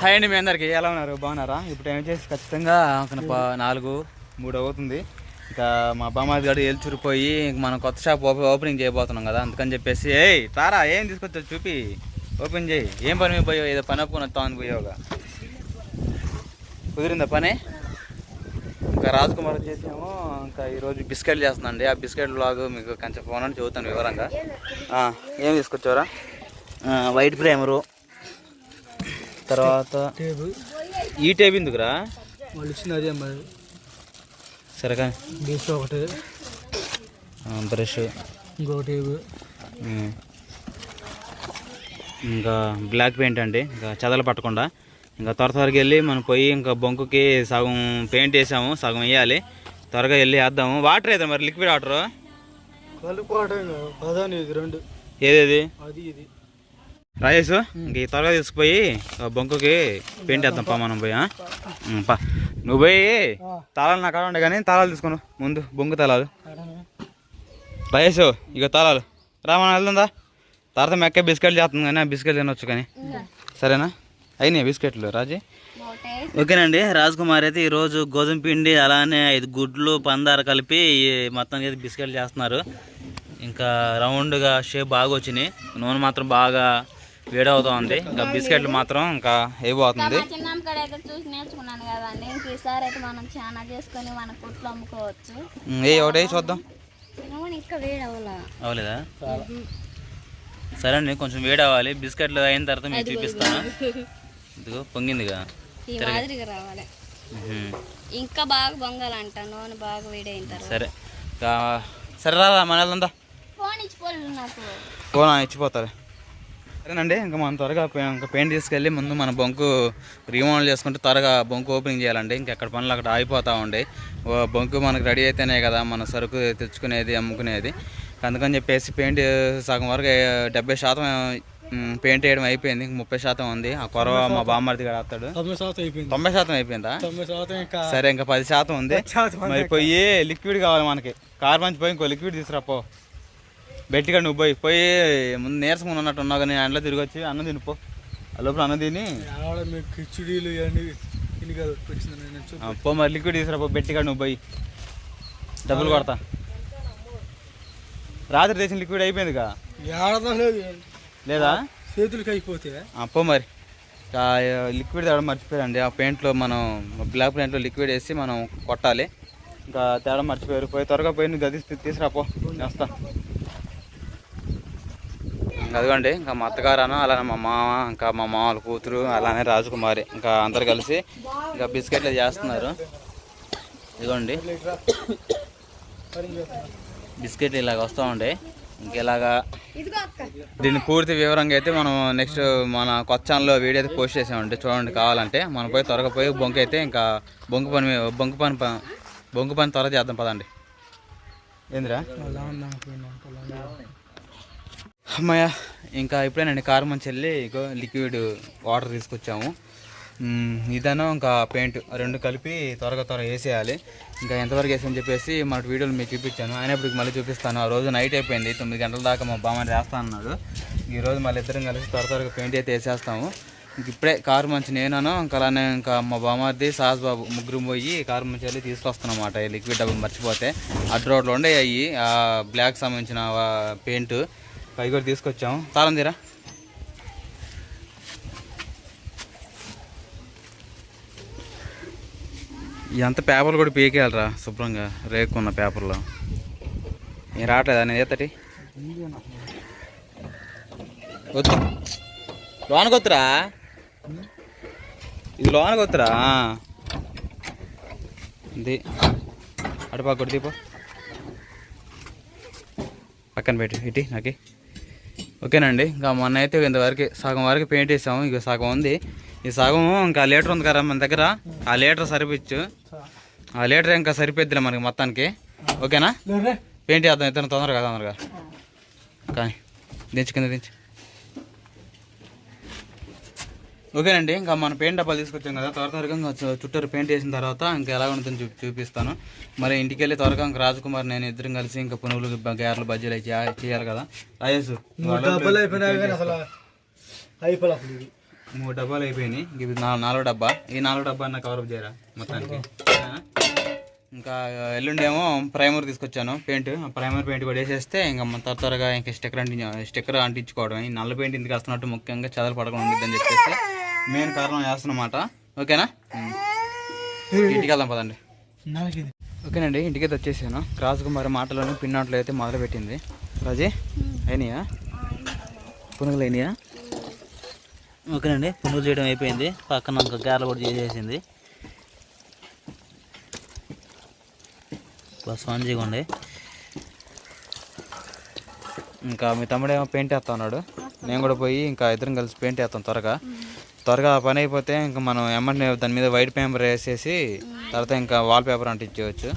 Hi అండి మీ అందరికి. ఎలా ఉన్నారు? బాగున్నారా? ఇప్పుడు ఏం చేసి ఖచ్చితంగా ఒక నాలుగు మూడు అవుతుంది. ఇంకా మా బామ్మాది గారు ఏల్చురిపోయి ఇంక మనం కొత్త షాప్ ఓపె ఓపెనింగ్ చేయబోతున్నాం కదా. అందుకని చెప్పేసి ఏయ్ తారా ఏం తీసుకొచ్చా చూపి. ఓపెన్ చేయి. ఏం పని మీద పోయావు? ఏదో పని ఒప్పుకుని వస్తామని పోయావుగా. కుదిరిందా పని? ఇంకా రాజ్ కుమార్ వచ్చేసేమో ఇంకా ఈరోజు బిస్కెట్లు చేస్తుందండి ఆ బిస్కెట్ బ్లాగ్ మీకు కొంచెం ఫోన్ అని చెబుతాను వివరంగా. ఏం తీసుకొచ్చారా వైట్ ఫ్రేమరు తర్వాత ఈ టేబుల్ ఎందుకురా? వాళ్ళు ఇచ్చిన అదే మరి. సరే కానీ. బీస్ ఒకటి. బ్రష్ ఇంకో టేబుల్ ఇంకా బ్లాక్ పెయింట్ అండి. ఇంకా చెదలు పట్టకుండా. ఇంకా త్వర త్వరగా వెళ్ళి మనం పోయి ఇంకా బొంకుకి సగం పెయింట్ వేసాము. సగం వేయాలి. త్వరగా వెళ్ళి వేద్దాము. వాటర్ ఏదా మరి లిక్విడ్ వాటర్ కలుపుకోవటం రెండు. ఏదేది? అది ఇది. రాజేష్ ఇంక ఈ త్వరగా తీసుకుపోయి బొంకుకి పెయింట్ వేద్దాం పా మనం పోయి పా. నువ్వు పోయి తాళాలు నా కాడ ఉండే కానీ తాళాలు తీసుకును ముందు బొంగు తాళాలు. రాజేష్ ఇక తాళాలు. రామని వెళ్తుందా తర్వాత మెక్క బిస్కెట్లు చేస్తుంది కానీ ఆ బిస్కెట్ తినొచ్చు కానీ. సరేనా? అయినాయి బిస్కెట్లు రాజీ? ఓకేనండి రాజ్ కుమార్ అయితే ఈరోజు గోధుమ పిండి అలానే ఐదు గుడ్లు పందారు కలిపి మొత్తం అయితే బిస్కెట్లు చేస్తున్నారు. ఇంకా రౌండ్గా షేప్ బాగా వచ్చినాయి. నూనె మాత్రం బాగా వేడవుతా ఉంది ఇంకా బిస్కెట్లు మాత్రం ఇంకా అయిపోతుంది ఏ ఒకటే చూద్దాం. వేడి అవలేదా సరే అండి కొంచెం వేడి అవ్వాలి బిస్కెట్లు అయిన తర్వాత మీకు చూపిస్తాను. ఇదిగో. పొంగిందిగా. ఇంకా బాగా బొంగాలంట నూనె బాగా వేడి అయిన తర్వాత. సరే. ఇంకా సరే రాదా మన ఫోన్ ఇచ్చిపోతారు. సరేనండి ఇంకా మనం త్వరగా ఇంకా పెయింట్ తీసుకెళ్ళి ముందు మన బొంకు రీమోడల్ చేసుకుంటే త్వరగా బొంకు ఓపెనింగ్ చేయాలండి. ఇంకా ఎక్కడ పనులు అక్కడ ఆగిపోతూ ఉండే. బొంకు మనకు రెడీ అయితేనే కదా మన సరుకు తెచ్చుకునేది అమ్ముకునేది. అందుకని చెప్పేసి పెయింట్ సగం వరకు డెబ్బై శాతం పెయింట్ వేయడం అయిపోయింది. ఇంక ముప్పై శాతం ఉంది. ఆ కొరవ మా బామ్మర్ది కూడా వస్తాడు తొంభై శాతం అయిపోయింది. సరే ఇంకా పది శాతం ఉంది. మరి పోయి లిక్విడ్ కావాలి మనకి? కార్ మంచి పోయి ఇంకో లిక్విడ్ తీసుకురా పో. బెట్టిగా నువ్వు పోయి పోయి ముందు నీరసం ఉన్నట్టు ఉన్నావు కానీ అంట్లో తిరిగి వచ్చి అన్నం తినిపో ఆ లోపల అన్నం తిని. కిచిడీలు పో మరి లిక్విడ్ తీసుకురా పో బెట్టిగా నువ్వు పోయి. డబ్బులు కొడతా. రాత్రి తెచ్చిన లిక్విడ్ అయిపోయిందిగా? లేదు. చేతులకి అయిపోతే ఆ, పో మరి. లిక్విడ్ తేవడం మర్చిపోయారండి. ఆ పెయింట్లో మనం బ్లాక్ పెయింట్లో లిక్విడ్ వేసి మనం కొట్టాలి. ఇంకా తేడా మర్చిపోయారు. పోయి త్వరగా పోయి నువ్వు గది తీసుకురా పో. నేను వస్తా అదిగోండి ఇంకా మా అత్తగారాను అలానే మా మామ ఇంకా మా మామల కూతురు అలానే రాజకుమారి ఇంకా అందరు కలిసి ఇంకా బిస్కెట్లు చేస్తున్నారు. ఇదిగోండి. బిస్కెట్లు ఇలాగ వస్తూ ఉండే. ఇంకెలాగా దీన్ని పూర్తి వివరంగా అయితే మనం నెక్స్ట్ మన కొత్త ఛానల్లో వీడియో అయితే పోస్ట్ చేసామండి. చూడండి కావాలంటే మనం పోయి త్వరగా పోయి బొంకు అయితే ఇంకా బొంకు పని బొంకు పని బొంకు పని త్వరగా చేద్దాం పదండి. ఏందిరా అలా ఉందా పోయినా అలా ఉందా. అమ్మయ్య ఇంకా ఇప్పుడేనండి కారు మంచి వెళ్ళి ఇగో లిక్విడ్ వాటర్ తీసుకొచ్చాము. ఇదనో ఇంకా పెయింట్ రెండు కలిపి త్వరగా త్వరగా వేసేయాలి. ఇంకా ఎంతవరకు వేసని చెప్పేసి మన వీడియోలు మీకు చూపించాను. అయినప్పటికి మళ్ళీ చూపిస్తాను. ఆ రోజు నైట్ అయిపోయింది. తొమ్మిది గంటల దాకా మా బామ్మని వేస్తా అన్నాడు. ఈరోజు మళ్ళీ ఇద్దరం కలిసి త్వర త్వరగా పెయింట్ అయితే వేసేస్తాము. ఇంక ఇప్పుడే కారు మంచి నేనను ఇంకా అలానే ఇంకా మా బామార్ది సాస్ బాబు ముగ్గురు పోయి కారు మంచి వెళ్ళి తీసుకొస్తానమాట అన్నమాట ఈ లిక్విడ్ డబ్బులు మర్చిపోతే. అడ్డు రోడ్లో ఉండే అయ్యి ఆ బ్లాక్ సంబంధించిన పెయింట్ పై కూడా తీసుకొచ్చాము తాళం తీరా? ఎంత పేపర్లు కూడా పీకేయాలరా శుభ్రంగా రేకున్న పేపర్లో. ఏం రావట్లేదా? నేను ఏతటి వద్దు. లోనకి వద్దురా ఇది. లోనకి వద్దురా ఇది కొట్టి దీపో పక్కన పెట్టి ఇటు నాకి. ఓకేనండి. ఇంకా మొన్న అయితే ఇంతవరకు సగం వరకు పెయింట్ వేసాము. ఇక సగం ఉంది. ఈ సగం ఇంకా లీటర్ ఉంది కదా మన దగ్గర? ఆ లీటర్ సరిపించు ఆ లీటర్ ఇంకా సరిపోద్దిలే మనకి మొత్తానికి. ఓకేనా? పెయింట్ చేద్దాం. ఇతను తొందరగా తొందరగా. కానీ దించు కింద దించు. ఓకేనండి ఇంకా మన పెయింట్ డబ్బాలు తీసుకొచ్చాం కదా త్వర త్వరగా చుట్టూరు పెయింట్ వేసిన తర్వాత ఇంకా ఎలా ఉంటుందని చూపి చూపిస్తాను. మరి ఇంటికి వెళ్ళి త్వరగా ఇంకా రాజకుమార్ నేను ఇద్దరం కలిసి ఇంకా పునుగులు గారెలు బజ్జీలు అవి చేయ- చేయాలి కదా. రాజేష్ మూడు డబ్బులు అయిపోయినాయి ఇది నాలుగు డబ్బా. ఈ నాలుగో డబ్బా అన్న కవర్ అప్ చేయరా మొత్తానికి? ఇంకా ఎల్లుండి ఏమో ప్రైమర్ తీసుకొచ్చాను పెయింట్. ఆ ప్రైమర్ పెయింట్ కూడా వేసేస్తే ఇంకా మన త్వర త్వరగా ఇంకా స్టిక్కర్ అంటి స్టిక్కర్ అంటించుకోవడం ఈ నల్ల పెయింట్ ఇందుకు వస్తున్నట్టు ముఖ్యంగా చదలు పడకుండా ఉండిద్దని చెప్పేసి మెయిన్ కారణం వేస్తున్నమాట. ఓకేనా. ఇంటికి వెళ్దాం పదండి. ఓకేనండి ఇంటికి వచ్చేసాను. రాజకుమారి మాటలను పిన్నాట్లు అయితే మొదలు పెట్టింది రాజీ అయినాయా? పునుగులు అయినాయా? ఓకేనండి పునుగు చేయడం అయిపోయింది. పక్కన ఇంకా గారెలు కూడా చేసేసింది. స్పాంజీగా ఉండే ఇంకా మీ తమ్ముడు ఏమో పెయింట్ వేస్తా ఉన్నాడు. నేను కూడా పోయి ఇంకా ఇద్దరం కలిసి పెయింట్ వేస్తాం త్వరగా. త్వరగా ఆ పని అయిపోతే ఇంకా మనం ఎమ్మంటే దాని మీద వైట్ పేపర్ వేసేసి తర్వాత ఇంకా వాల్ పేపర్ అంటించవచ్చు.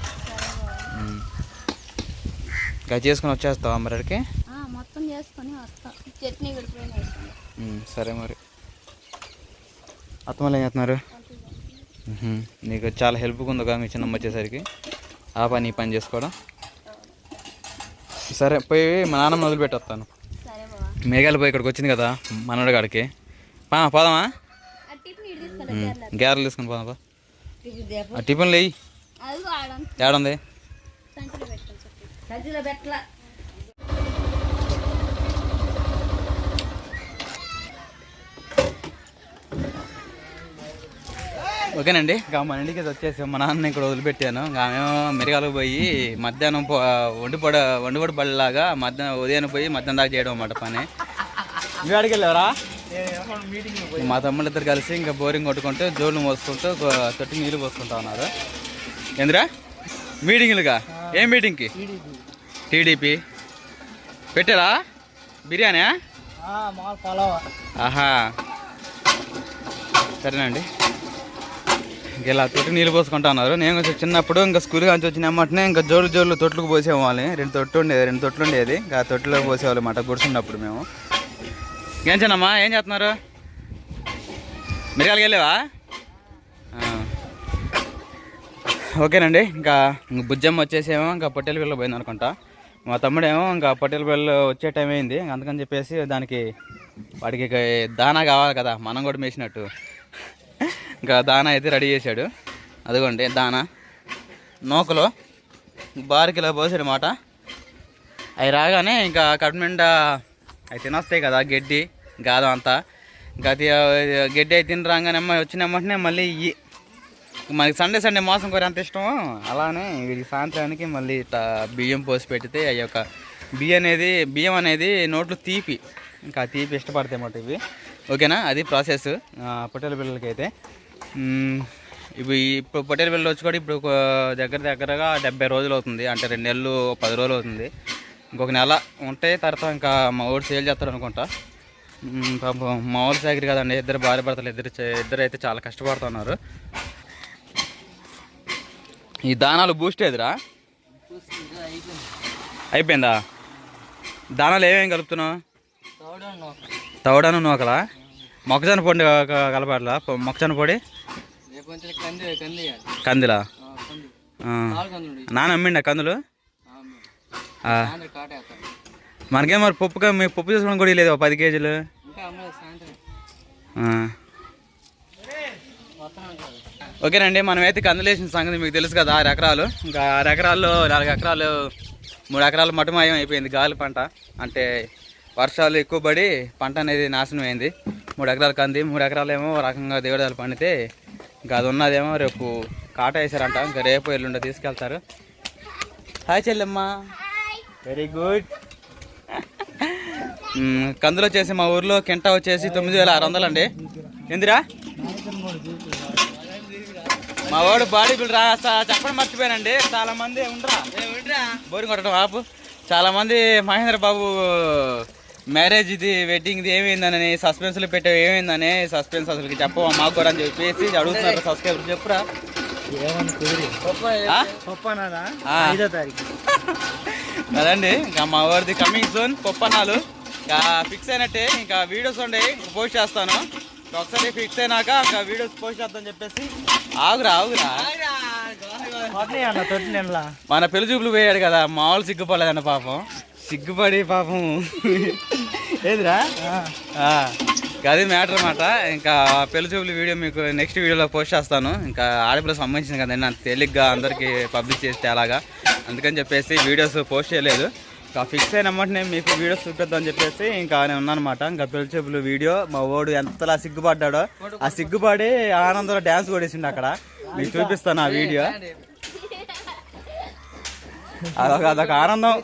ఇంకా చేసుకుని వచ్చేస్తావా మరి అక్కడికి? మొత్తం చేసుకొని వస్తాం. చట్నీ సరే మరి. అత్తమలు ఏం చేస్తున్నారు. నీకు చాలా హెల్ప్గా ఉందిగా మీ చిన్నమ్మ వచ్చేసరికి. ఆ పని ఈ పని చేసుకోవడం. సరే పోయి మా నాన్నమ్మ వదిలిపెట్టేస్తాను. మేఘాలు పోయి ఇక్కడికి వచ్చింది కదా మనోడి కాడికి. పా పోదామా? టిఫిన్ గ్యారెలు తీసుకుని పోదాం అది ఆడం ఏడుంది? సంచిలో పెట్టుకొని చెప్పి. సంచిలో పెట్టలా. ఓకేనండి. ఇంకా మన ఇంటికి వచ్చేసాం. మా నాన్న ఇక్కడ వదిలిపెట్టాను. ఇంకా ఆమెమో మిరగాలకు పోయి మధ్యాహ్నం వండిపడ వండిపడి బడిలాగా మధ్యాహ్నం ఉదయం పోయి మధ్యాహ్నం దాకా చేయడం అన్నమాట పని. మీ అడిగి వెళ్ళారా మా తమ్ముళ్ళు ఇద్దరు కలిసి ఇంకా బోరింగ్ కొట్టుకుంటూ జోళ్ళు మోసుకుంటూ తొట్టి నీళ్ళు పోసుకుంటా ఉన్నారు. ఎందురా మీటింగ్లుగా? ఏం మీటింగ్కి? టీడీపీ. పెట్టారా బిర్యానీ ఆహా. సరేనండి. ఇలా తొట్టి నీళ్ళు పోసుకుంటా ఉన్నారు. నేను కొంచెం చిన్నప్పుడు ఇంకా స్కూల్ నుంచి వచ్చిన అమ్మటనే ఇంకా జోలు జోలు తొట్లకు పోసేవాళ్ళని. రెండు తొట్టు ఉండేది రెండు తొట్లు ఉండేది. ఇంకా తొట్టులో పోసేవాళ్ళు మాట గుర్తున్నప్పుడు మేము. ఏం చిన్నమ్మా? ఏం చేస్తున్నారు? మిరియాలకి వెళ్ళావా? ఓకేనండి ఇంకా ఇంకా బుజ్జమ్మ వచ్చేసేమో ఇంకా పొట్టెల పిల్లలు పోయింది అనుకుంటా. మా తమ్ముడేమో ఇంకా పొట్టెల పిల్లలు వచ్చే టైం అయింది అందుకని చెప్పేసి దానికి వాడికి దానా కావాలి కదా మనం కూడా మేసినట్టు. ఇంకా దానా అయితే రెడీ చేశాడు. అదిగోండి దానా. నూకలు. బారికి పోసాడు మాట. అవి రాగానే ఇంకా కడుపు నిండా అవి తినొస్తాయి కదా గడ్డి గాదం అంతా. గది గడ్డి అవి తిని రాగానే అమ్మ వచ్చిన మళ్ళీ ఇయ్యి మనకి సండే సండే మాసం కూర ఎంత ఇష్టమో అలానే వీళ్ళకి సాయంత్రానికి మళ్ళీ ఇట్లా బియ్యం పోసి పెడితే ఆ యొక్క బియ్యం అనేది బియ్యం అనేది నోట్లో తీపి. ఇంకా ఆ తీపి ఇష్టపడతాయి అన్నమాట ఇవి. ఓకేనా? అది ప్రాసెస్ పొట్టేల పిల్లలకి అయితే ఇవి ఇప్పుడు పొట్టేల పిల్లలు వచ్చి కూడా ఇప్పుడు దగ్గర దగ్గరగా డెబ్బై రోజులు అవుతుంది. అంటే రెండు నెలలు పది రోజులు అవుతుంది. ఇంకొక నెల ఉంటే తర్వాత ఇంకా మా ఊరు సేల్ చేస్తాడు అనుకుంటా. పాపం మా ఊరు సాగరి కదండి ఇద్దరు భార్య భర్తలు ఇద్దరు ఇద్దరు అయితే చాలా కష్టపడుతున్నారు. ఈ దానాలు బూస్ట్ ఏదిరా అయిపోయిందా? దానాలు ఏమేమి కలుపుతున్నావు? తవడాను నూకలా? మొక్కజొన్న పొడి క- కలపాలా? పొ- మొక్కజొన్న పొడి? కందిలా? కంది. ఆ. కందులు నాన్న అమ్మిండా కందులు ఆ. కాటేస్తాం మనకేం మరి పప్పుగా మీ పప్పు చేసుకోవడం కూడా లేదు పది కేజీలు? ఓకేనండి మనమైతే అయితే కందులేసిన సంగతి మీకు తెలుసు కదా ఆరు ఎకరాలు. ఇంకా ఆరు ఎకరాల్లో నాలుగు ఎకరాలు మూడు ఎకరాలు మటుమాయం అయిపోయింది గాలి పంట. అంటే వర్షాలు ఎక్కువ పడి పంట అనేది నాశనం అయింది. మూడు ఎకరాలు కంది మూడు ఎకరాలు ఏమో రకంగా దేవుడాలు పండితే ఇంకా అది ఉన్నదేమో రేపు కాట వేసారంట ఇంకా రేపు ఎల్లుండి తీసుకెళ్తారు. హాయ్ చెల్లెమ్మ. వెరీ గుడ్ కందులు వచ్చేసి మా ఊర్లో కింటా వచ్చేసి తొమ్మిది వేల ఆరు వందలు అండి ఎందురా? మా వాడు బాడీ బిల్డర్ రాస్తా చెప్పడం మర్చిపోయానండి. చాలా మంది ఉండరా? బోరింగ్ కొట్టడం ఆపు. చాలా మంది మహేంద్ర బాబు మ్యారేజ్ ఇది వెడ్డింగ్ ఇది ఏమైందని సస్పెన్స్లో పెట్టావు ఏమైందని సస్పెన్స్ అసలు చెప్పవా? మాకు కూడా అని చెప్పేసి అడుగుతున్నారు సబ్స్క్రైబర్ చెప్పురా. అదండి ఇంకా మా వాడిది కమింగ్ సోన్ పొప్పనాలు ఇంకా ఫిక్స్ అయినట్టే ఇంకా వీడియోస్ ఉండే పోస్ట్ చేస్తాను. ఒకసారి ఫిక్స్ అయినాక ఇంకా వీడియోస్ పోస్ట్ చేద్దాం చెప్పేసి. ఆగురా ఆగురా. మన పెళ్ళి చూపులు పోయాడు కదా మామూలు సిగ్గుపడలేదన్న పాపం. సిగ్గుపడి పాపం. ఏదిరా? అది మ్యాటర్ అనమాట ఇంకా పెళ్ళి చూపుల వీడియో మీకు నెక్స్ట్ వీడియోలో పోస్ట్ చేస్తాను. ఇంకా ఆడపిల్ల సంబంధించింది కదండి అంత తేలిగ్గా అందరికీ పబ్లిష్ చేస్తే అలాగా అందుకని చెప్పేసి వీడియోస్ పోస్ట్ చేయలేదు. ఇంకా ఫిక్స్ అయిన నేను మీకు వీడియోస్ చూపిద్దామని చెప్పేసి ఇంకా నేను ఉన్నానమాట ఇంకా పెళ్ళి చూపులు వీడియో మా ఓడు ఎంతలా సిగ్గుపడ్డాడో ఆ సిగ్గుపడి ఆనందంలో డ్యాన్స్ కొడేసిండు అక్కడ. మీకు చూపిస్తాను ఆ వీడియో. అదొక అదొక ఆనందం.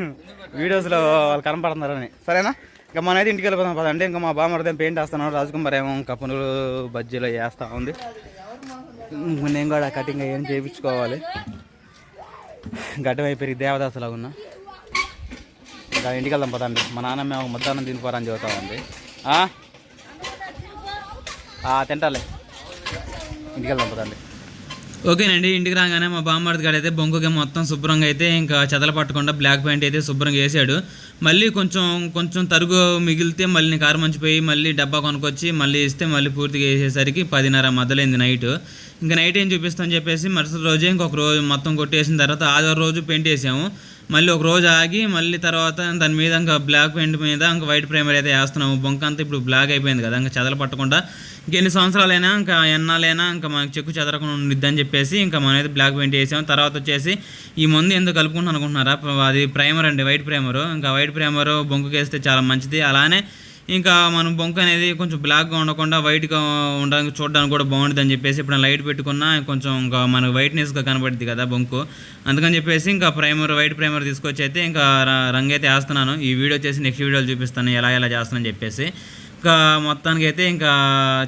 వీడియోస్లో వాళ్ళు కనపడుతున్నారని. సరేనా? ఇంకా మనైతే ఇంటికి వెళ్ళిపోతాం అంటే ఇంకా మా బామ్మడితే పెయింట్ వేస్తున్నాడు రాజకుమార్ ఏమో ఇంకా బజ్జీలో వేస్తూ ఉంది. నేను కూడా కటింగ్ ఏం చేయించుకోవాలి. గడ్డం అయిపోయి దేవదాసలాగా ఉన్నా. ఇంకా ఇంటికి వెళ్దాం పదండి. మా నాన్న మేము మధ్యాహ్నం తినిపోరని చెబుతా ఉంది. తింటాలి తింటాలే. ఇంటికి వెళ్దాం పదండి. ఓకేనండి ఇంటికి రాగానే మా బామ్మర్ది గారు అయితే బొంకుకి మొత్తం శుభ్రంగా అయితే ఇంకా చెదల పట్టకుండా బ్లాక్ పెయింట్ అయితే శుభ్రంగా వేసాడు. మళ్ళీ కొంచెం కొంచెం తరుగు మిగిలితే మళ్ళీ నేను కారు మంచిపోయి మళ్ళీ డబ్బా కొనుక్కొచ్చి మళ్ళీ ఇస్తే మళ్ళీ పూర్తిగా వేసేసరికి పదిన్నర మొదలైంది నైట్ ఇంకా నైట్ ఏం చూపిస్తామని చెప్పేసి మరుసటి రోజే ఇంకొక రోజు మొత్తం కొట్టేసిన తర్వాత ఆదివారం రోజు పెయింట్ వేసాము. మళ్ళీ ఒక రోజు ఆగి మళ్ళీ తర్వాత దాని మీద ఇంకా బ్లాక్ పెయింట్ మీద ఇంకా వైట్ ప్రైమర్ అయితే వేస్తున్నాము. బొంక అంతా ఇప్పుడు బ్లాక్ అయిపోయింది కదా ఇంకా చెదలు పట్టకుండా ఇంకెన్ని సంవత్సరాలైనా ఇంకా ఎన్నాలైనా ఇంకా మనకి చెక్కు చెదరకుండా ఉండిద్దని చెప్పేసి ఇంకా మనం అయితే బ్లాక్ పెయింట్ వేసాము. తర్వాత వచ్చేసి ఈ మందు ఎందుకు కలుపుకుంటున్నాను అనుకుంటున్నారా? అది ప్రైమర్ అండి వైట్ ప్రైమరు ఇంకా వైట్ ప్రైమరు బొంకుకి చాలా మంచిది. అలానే ఇంకా మనం బొంక అనేది కొంచెం బ్లాక్గా ఉండకుండా వైట్గా ఉండడానికి చూడడానికి కూడా బాగుంటుంది అని చెప్పేసి ఇప్పుడు లైట్ పెట్టుకున్నా కొంచెం ఇంకా మనకు వైట్నెస్గా కనబడుద్ది కదా బొంకు. అందుకని చెప్పేసి ఇంకా ప్రైమర్ వైట్ ప్రైమర్ తీసుకొచ్చి అయితే ఇంకా రంగు అయితే వేస్తున్నాను. ఈ వీడియో చేసి నెక్స్ట్ వీడియోలు చూపిస్తాను ఎలా ఎలా చేస్తానని చెప్పేసి. ఇంకా మొత్తానికి అయితే ఇంకా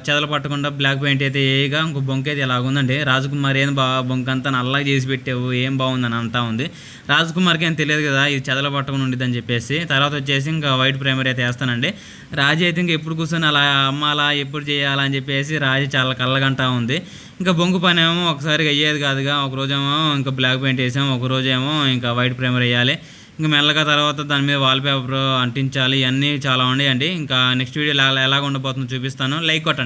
చెదలు పట్టకుండా బ్లాక్ పెయింట్ అయితే ఏగా ఇంకో బొంక అయితే ఇలాగుందండి రాజకుమార్ ఏం బా బొంక అంతా నల్లగా చేసి పెట్టావు ఏం బాగుందని అంతా ఉంది. రాజకుమార్కి ఏం తెలియదు కదా ఇది చెదలు పట్టకుండా ఉండిద్దని చెప్పేసి. తర్వాత వచ్చేసి ఇంకా వైట్ ప్రైమరీ అయితే వేస్తానండి. రాజు అయితే ఇంకా ఎప్పుడు కూర్చొని అలా అమ్మాలా ఎప్పుడు చేయాలా అని చెప్పేసి రాజు చాలా కళ్ళగంటా ఉంది. ఇంకా బొంగు పని ఏమో ఒకసారిగా అయ్యేది కాదుగా ఒక రోజేమో ఇంకా బ్లాక్ పెయింట్ వేసాము ఒక రోజేమో ఇంకా వైట్ ప్రైమర్ వేయాలి. ఇంకా మెల్లగా తర్వాత దాని మీద వాల్ పేపర్ అంటించాలి ఇవన్నీ చాలా ఉన్నాయండి ఇంకా నెక్స్ట్ వీడియో ఎలా ఎలా ఉండబోతుందో చూపిస్తాను. లైక్ కొట్టండి.